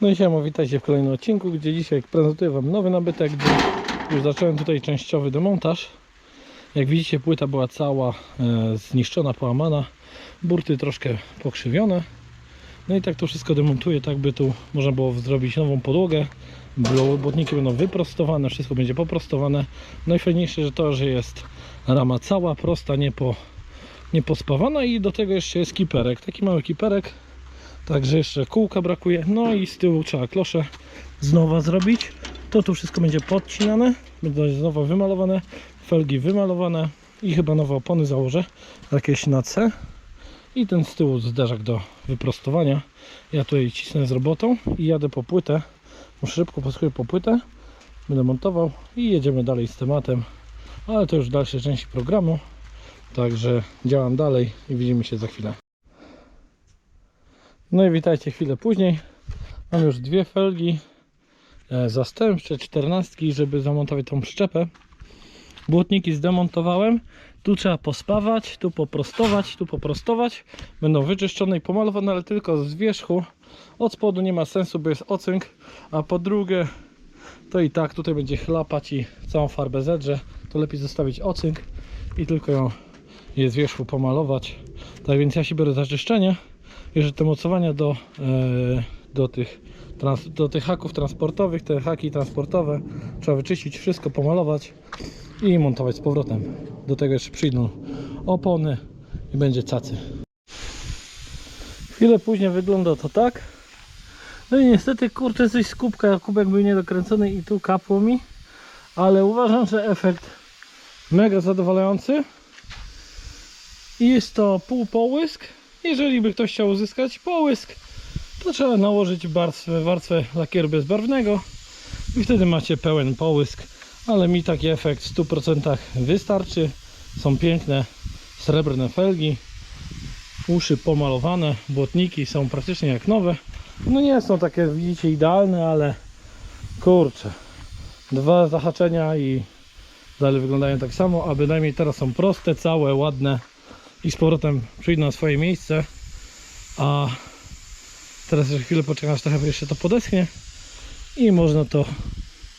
No i siema, witajcie w kolejnym odcinku, gdzie dzisiaj prezentuję Wam nowy nabytek, gdzie już zacząłem tutaj częściowy demontaż. Jak widzicie płyta była cała e, zniszczona, połamana, burty troszkę pokrzywione. No i tak to wszystko demontuję, tak by tu można było zrobić nową podłogę. Błotniki będą wyprostowane, wszystko będzie poprostowane. Najfajniejsze, że to, że jest rama cała, prosta, nie, po, nie i do tego jeszcze jest kiperek, taki mały kiperek. Także jeszcze kółka brakuje. No i z tyłu trzeba klosze znowu zrobić. To tu wszystko będzie podcinane, będzie znowu wymalowane, felgi wymalowane i chyba nowe opony założę, jakieś na C. I ten z tyłu zderzak do wyprostowania. Ja tutaj cisnę z robotą i jadę po płytę. Muszę szybko posłuchać po płytę. Będę montował i jedziemy dalej z tematem. Ale to już w dalszej części programu. Także działam dalej i widzimy się za chwilę. No i witajcie chwilę później. Mam już dwie felgi e, zastępcze, czternastki, żeby zamontować tą przyczepę. Błotniki zdemontowałem. Tu trzeba pospawać, tu poprostować, tu poprostować. Będą wyczyszczone i pomalowane, ale tylko z wierzchu. Od spodu nie ma sensu, bo jest ocynk. A po drugie, to i tak tutaj będzie chlapać i całą farbę zedrze. To lepiej zostawić ocynk i tylko ją z wierzchu pomalować. Tak więc ja się biorę za czyszczenie. Jeszcze te mocowania do, e, do, tych, trans, do tych haków transportowych, te haki transportowe trzeba wyczyścić, wszystko pomalować i montować z powrotem. Do tego jeszcze przyjdą opony i będzie cacy. Chwilę później wygląda to tak. No i niestety kurczę coś z kubka, kubek był niedokręcony i tu kapło mi. Ale uważam, że efekt mega zadowalający. I jest to pół połysk. Jeżeli by ktoś chciał uzyskać połysk, to trzeba nałożyć warstwę, warstwę lakieru bezbarwnego i wtedy macie pełen połysk. Ale mi taki efekt w 100% wystarczy. Są piękne srebrne felgi, uszy pomalowane, błotniki są praktycznie jak nowe. No nie są takie, widzicie, idealne, ale kurczę, dwa zahaczenia i dalej wyglądają tak samo, a bynajmniej teraz są proste, całe, ładne i z powrotem przyjdą na swoje miejsce. A teraz jeszcze chwilę poczekam, aż trochę jeszcze to podeschnie i można to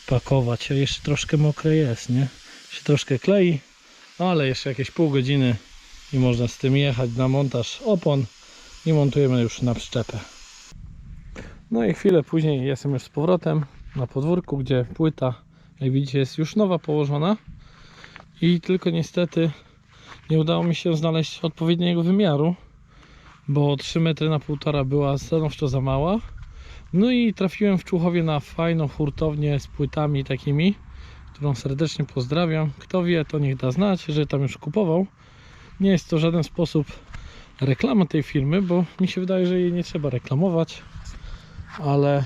pakować. A jeszcze troszkę mokre jest, nie? Się troszkę klei, ale jeszcze jakieś pół godziny i można z tym jechać na montaż opon i montujemy już na przyczepę. No i chwilę później jestem już z powrotem na podwórku, gdzie płyta, jak widzicie, jest już nowa położona i tylko niestety nie udało mi się znaleźć odpowiedniego wymiaru, bo 3 metry na 1,5 była stanowczo za mała. No i trafiłem w Człuchowie na fajną hurtownię z płytami takimi, którą serdecznie pozdrawiam. Kto wie, to niech da znać, że tam już kupował. Nie jest to w żaden sposób reklama tej firmy, bo mi się wydaje, że jej nie trzeba reklamować, ale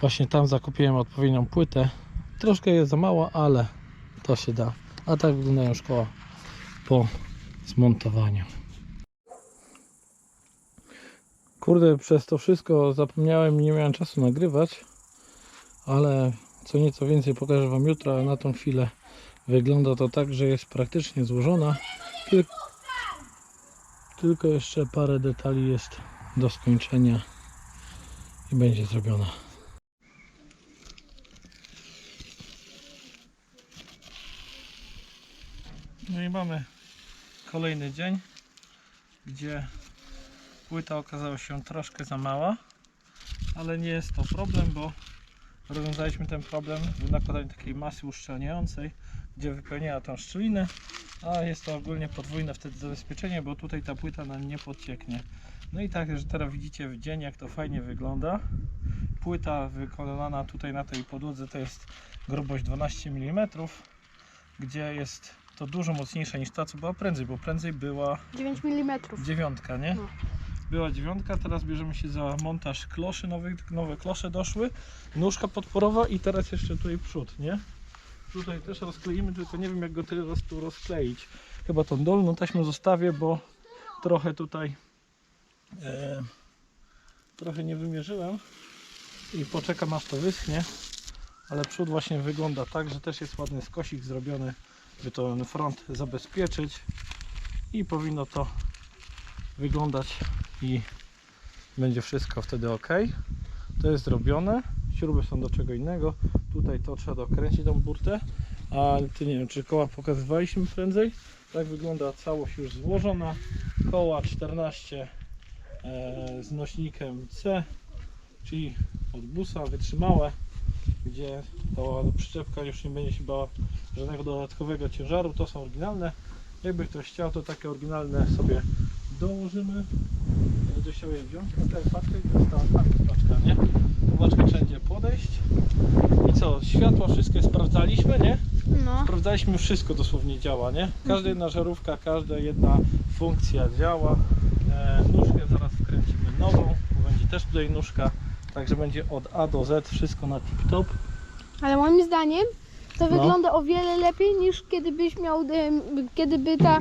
właśnie tam zakupiłem odpowiednią płytę. Troszkę jest za mała, ale to się da. A tak wyglądają szkoła po zmontowaniu. Kurde, przez to wszystko zapomniałem nie miałem czasu nagrywać, ale co nieco więcej pokażę Wam jutro, a na tą chwilę wygląda to tak, że jest praktycznie złożona. Tyl tylko jeszcze parę detali jest do skończenia i będzie zrobiona. No i mamy kolejny dzień, gdzie płyta okazała się troszkę za mała, ale nie jest to problem, bo rozwiązaliśmy ten problem w nakładaniu takiej masy uszczelniającej, gdzie wypełniała tą szczelinę, a jest to ogólnie podwójne wtedy zabezpieczenie, bo tutaj ta płyta nam nie podcieknie. No i tak, że teraz widzicie w dzień jak to fajnie wygląda. Płyta wykonana tutaj na tej podłodze to jest grubość 12 mm, gdzie jest to dużo mocniejsza niż ta co była prędzej, bo prędzej była 9 mm. dziewiątka, nie? No. Była dziewiątka, teraz bierzemy się za montaż kloszy, nowe, nowe klosze doszły, nóżka podporowa i teraz jeszcze tutaj przód, nie? Tutaj też rozkleimy, tylko nie wiem jak go teraz tu rozkleić. Chyba tą dolną taśmę zostawię, bo trochę tutaj e, trochę nie wymierzyłem i poczekam aż to wyschnie. Ale przód właśnie wygląda tak, że też jest ładny skosik zrobiony, by to ten front zabezpieczyć i powinno to wyglądać i Będzie wszystko wtedy ok. To jest zrobione. Śruby są do czego innego. Tutaj to trzeba dokręcić tą burtę. A ty nie wiem, czy koła pokazywaliśmy prędzej. Tak wygląda całość już złożona. Koła 14 e, z nośnikiem C, czyli od busa wytrzymałe, gdzie to przyczepka już nie będzie się bała żadnego dodatkowego ciężaru. To są oryginalne. Jakby ktoś chciał, to takie oryginalne sobie dołożymy. Będę chciał je wziąć. A teraz paczkę i została tam jest paczka, nie? Tu paczkę wszędzie podejść. I co? Światła wszystkie sprawdzaliśmy, nie? No. Sprawdzaliśmy wszystko dosłownie działa, nie? Każda jedna żarówka, każda jedna funkcja działa. E, nóżkę zaraz wkręcimy nową, bo będzie też tutaj nóżka. Także będzie od A do Z wszystko na tip-top. Ale moim zdaniem to No. wygląda o wiele lepiej niż kiedy byś miał, em, kiedy by ta,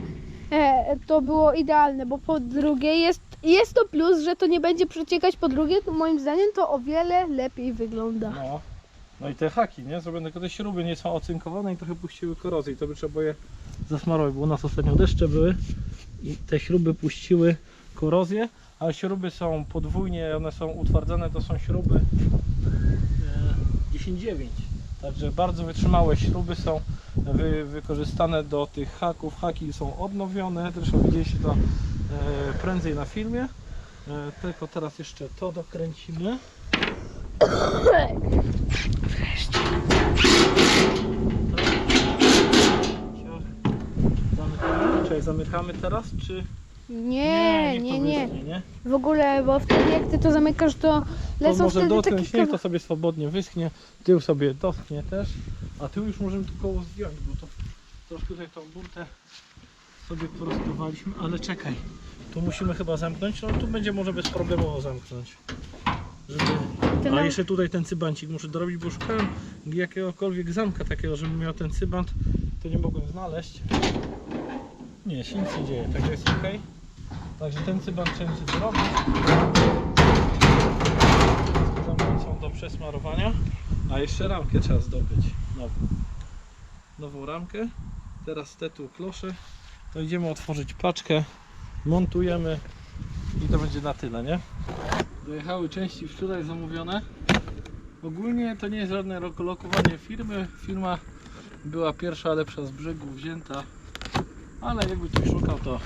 e, to było idealne, bo po drugie jest, jest to plus, że to nie będzie przeciekać, po drugie to moim zdaniem to o wiele lepiej wygląda. No. no i te haki, nie? Zrobione tylko te śruby nie są ocynkowane i trochę puściły korozję. To by trzeba je zasmarować, bo u nas ostatnio deszcze były i te śruby puściły korozję, ale śruby są podwójnie, one są utwardzane, to są śruby e, 10-9. Także bardzo wytrzymałe śruby są wy, wykorzystane do tych haków. Haki są odnowione, zresztą widzieliście to e, prędzej na filmie. E, tylko teraz jeszcze to dokręcimy. Zamykamy? Czekaj, zamykamy teraz, czy... Nie, nie, to nie. wyschnie, nie? W ogóle, bo wtedy jak ty to zamykasz, to To lecą może wtedy dotknąć takie to sobie swobodnie wyschnie. Tył sobie dotknie też. A tył już możemy koło zdjąć, bo to troszkę tutaj tą burtę sobie porozprowadziliśmy, ale czekaj. Tu musimy chyba zamknąć, no tu będzie może bezproblemowo zamknąć. Żeby... To A jeszcze tutaj ten cybancik muszę dorobić, bo szukałem jakiegokolwiek zamka takiego, żebym miał ten cybant, to nie mogłem znaleźć. Nie, się nic nie dzieje, także jest ok. Także ten cybant trzeba się zrobić. Są do przesmarowania. A jeszcze ramkę trzeba zdobyć. Nową. Nową ramkę. Teraz te tu klosze. To idziemy otworzyć paczkę. Montujemy. I to będzie na tyle, nie? Dojechały części wczoraj zamówione. Ogólnie to nie jest żadne rok- lokowanie firmy. Firma była pierwsza lepsza z brzegu wzięta. Ale jakby ktoś szukał to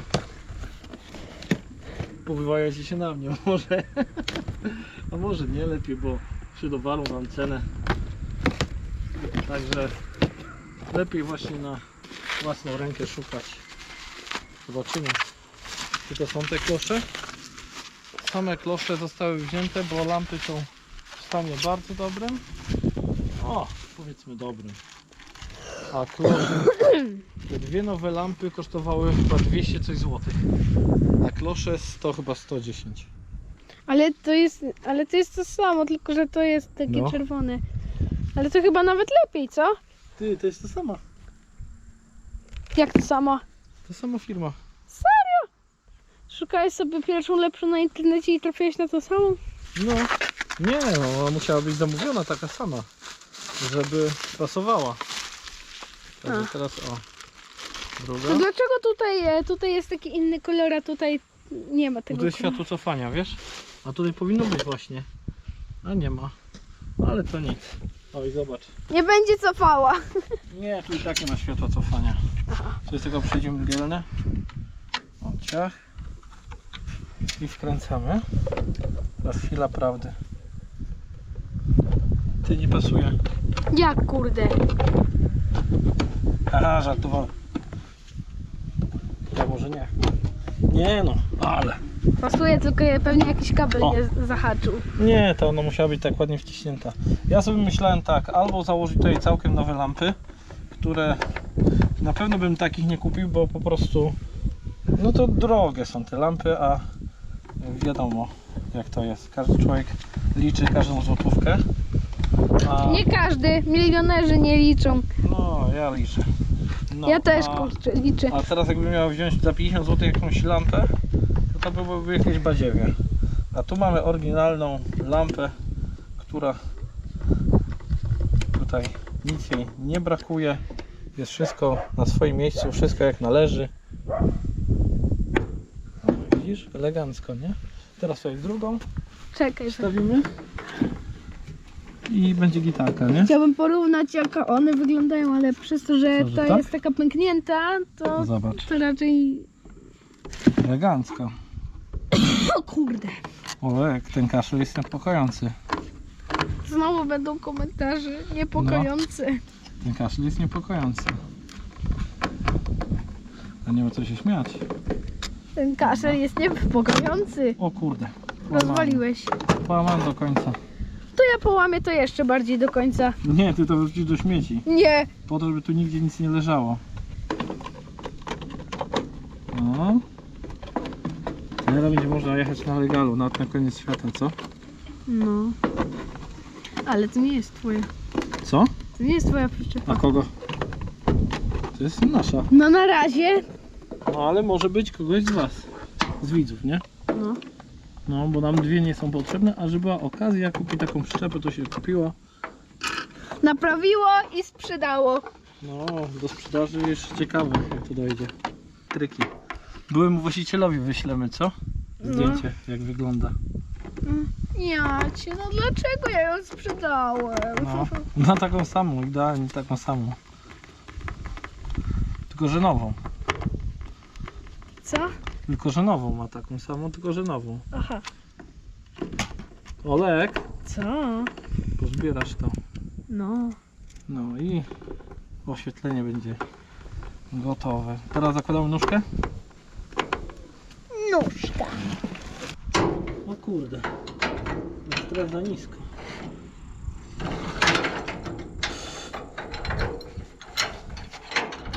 powywajacie się na mnie może. A może nie lepiej, bo przydowalą nam cenę. Także lepiej właśnie na własną rękę szukać. Zobaczymy. Tylko są te klosze. Same klosze zostały wzięte, bo lampy są w stanie bardzo dobrym. O, powiedzmy dobrym. A klosze, te dwie nowe lampy kosztowały chyba 200 coś złotych. A klosze 100 chyba 110. Ale to jest, ale to jest to samo, tylko że to jest takie No. czerwone. Ale to chyba nawet lepiej, co? Ty, to jest ta sama. Jak to samo? Ta sama firma. Szukałeś sobie pierwszą lepszą na internecie i trafiłeś na to samą? No. Nie, no, ona musiała być zamówiona taka sama, żeby pasowała. Także A. teraz o. To Druga. dlaczego tutaj, e, tutaj jest taki inny kolor, a tutaj nie ma Bo tego to jest koloru? światło cofania, wiesz? A tutaj powinno być właśnie. A nie ma. Ale to nic. Oj, zobacz. Nie będzie cofała. Nie, tu i tak nie ma światła cofania. To jest tylko przycisk mgielny. O, ciach. I wkręcamy. Teraz chwila prawdy. Ty nie pasuje. Jak kurde? Aha, żartowałem. Ja może nie. Nie no, ale. Pasuje, tylko je- pewnie jakiś kabel O. nie zahaczył. Nie, to ona musiała być tak ładnie wciśnięta. Ja sobie myślałem tak, albo założyć tutaj całkiem nowe lampy, które na pewno bym takich nie kupił, bo po prostu no to drogie są te lampy, a wiadomo jak to jest. Każdy człowiek liczy każdą złotówkę. A, Nie każdy, milionerzy nie liczą. no, ja liczę. No, ja też a, kurczę, liczę. a teraz jakbym miał wziąć za 50 zł jakąś lampę, to to byłoby jakieś badziewie. A tu mamy oryginalną lampę, która tutaj nic jej nie brakuje. Jest wszystko na swoim miejscu, wszystko jak należy. O, widzisz? Elegancko, nie? Teraz tutaj drugą Czekaj, stawimy. I będzie gitarka, nie? Chciałbym porównać jak one wyglądają, ale przez to, że Co, że ta tak? jest taka pęknięta, to, Zobacz. to raczej... Elegancko. O kurde. Olek, ten kaszel jest niepokojący. Znowu będą komentarze niepokojące. Ten kaszel jest niepokojący. A nie ma co się śmiać. Ten kaszel jest niepokojący. O kurde. Rozwaliłeś. Połamałem do końca. To ja połamię to jeszcze bardziej do końca. Nie, ty to wrzucisz do śmieci. Nie. Po to, żeby tu nigdzie nic nie leżało. No. Teraz będzie można jechać na legalu, nawet na koniec świata, co? No. Ale to nie jest twoje. Co? To nie jest twoja przyczepa. A kogo? To jest nasza. No na razie. No ale może być kogoś z was. Z widzów, nie? No. No, bo nam dwie nie są potrzebne, a żeby była okazja kupić taką przyczepę, to się kupiło. Naprawiło i sprzedało. No, do sprzedaży jeszcze ciekawe, jak to dojdzie. Tryki. Byłemu właścicielowi wyślemy, co? Zdjęcie, jak wygląda. Ja cię, no dlaczego ja ją sprzedałem? No, na taką samą, idealnie taką samą. Tylko, że nową. Co? Tylko, że nową ma taką samą, tylko, że nową. Aha. Olek, Co? pozbierasz to. No. No i oświetlenie będzie gotowe. Teraz zakładamy nóżkę? Nóżka. O kurde, jest teraz za nisko.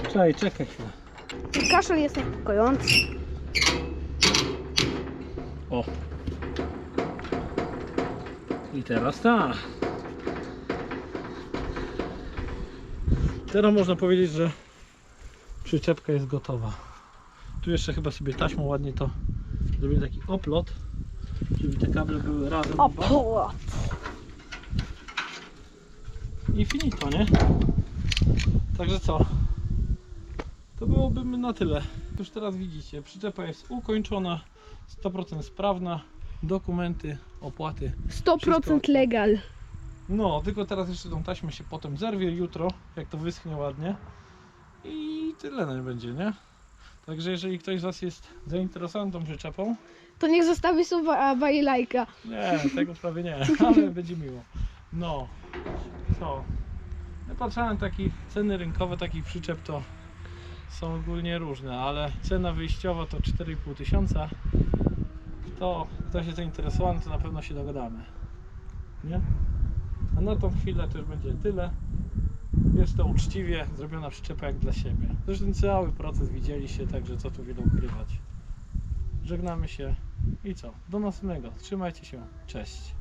Czekaj, czekaj chwilę. Kaszel jest niepokojący. O. I teraz ta. Teraz można powiedzieć, że przyczepka jest gotowa. Tu jeszcze chyba sobie taśmą ładnie to zrobię taki oplot, żeby te kable były razem. O, oba. płot. I finito, nie? Także co? To byłoby na tyle. Już teraz widzicie, przyczepa jest ukończona, 100% sprawna, dokumenty, opłaty. 100% legal. No, tylko teraz jeszcze tą taśmę się potem zerwie jutro, jak to wyschnie ładnie. I tyle na będzie, nie? Także jeżeli ktoś z Was jest zainteresowany tą przyczepą, To niech zostawi suba i lajka. Nie, tego prawie nie, ale będzie miło. No, co? Ja patrzałem takich ceny rynkowe takich przyczep to są ogólnie różne, ale cena wyjściowa to 4,5 tysiąca. To ktoś jest zainteresowany, to na pewno się dogadamy. Nie? A na tą chwilę to już będzie tyle. Jest to uczciwie zrobiona przyczepa jak dla siebie. Zresztą cały proces widzieliście, także co tu wiele ukrywać. Żegnamy się i co? Do następnego. Trzymajcie się. Cześć.